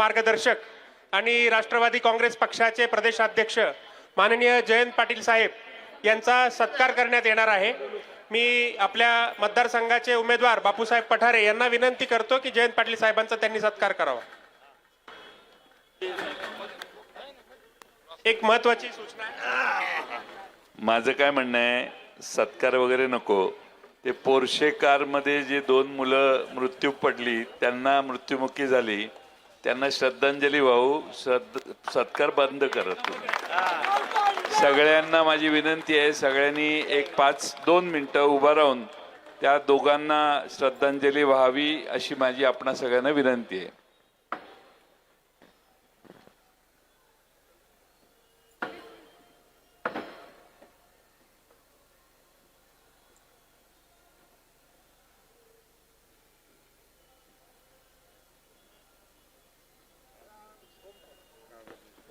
मार्गदर्शक आणि राष्ट्रवादी काँग्रेस पक्षाचे प्रदेशाध्यक्ष माननीय जयंत पाटील साहेब यांचा सत्कार करण्यात येणार आहे. मी आपल्या मतदारसंघाचे उमेदवार बापूसाहेब पठारे यांना विनंती करतो की जयंत पाटील साहेबांचा त्यांनी सत्कार करावा. एक महत्वाची सूचना माझं काय म्हणणं आहे सत्कार वगैरे नको. ते पोर्शे कारमध्ये जे दोन मुलं मृत्यू पडली त्यांना मृत्युमुखी झाली. त्यांना श्रद्धांजली वाहू श्रद्ध सत्कार बंद करत तुम्ही सगळ्यांना माझी विनंती आहे सगळ्यांनी एक पाच दोन मिनटं उभं राहून त्या दोघांना श्रद्धांजली व्हावी अशी माझी आपणा सगळ्यांना विनंती आहे.